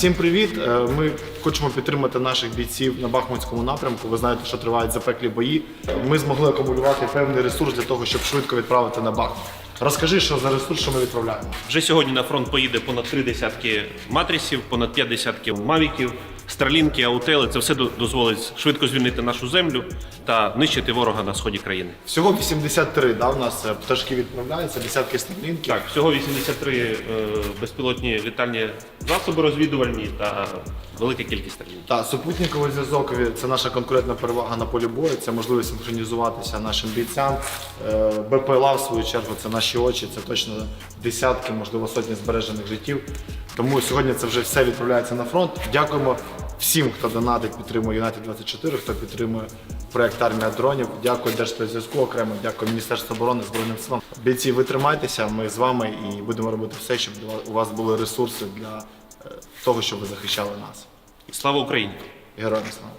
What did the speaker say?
Всім привіт! Е, Ми хочемо підтримати наших бійців на Бахмутському напрямку. Ви знаєте, що тривають запеклі бої. Ми змогли акумулювати певний ресурс для того, щоб швидко відправити на Бахмут. Розкажи, що за ресурс, що ми відправляємо. Вже сьогодні на фронт поїде понад три десятки матрисів, понад п'ять десятків мавіків, старлінки, аутели. Це все дозволить швидко звільнити нашу землю та нищити ворога на сході країни. Всього 83, да, у нас е, пташки відправляються, десятки старлінків. Так, всього 83 е, безпілотні літальні засоби розвідувальні та велика кількість старлінків. Та супутниковий зв'язок це наша конкурентна перевага на полі бою. Це можливість синхронізуватися нашим бійцям. Е, БПЛА, в свою чергу, це наші очі, це точно десятки, можливо, сотні збережених життів. Тому сьогодні це вже все відправляється на фронт. Дякуємо всім, хто донатить, підтримує United 24, хто підтримує проект армія дронів. Дякую Держспецзв'язку окремо, дякую Міністерству оборони Збройним силам. Бійці, ви тримайтеся. Ми з вами і будемо робити все, щоб у вас були ресурси для того, щоб ви захищали нас. Слава Україні! Героям слава!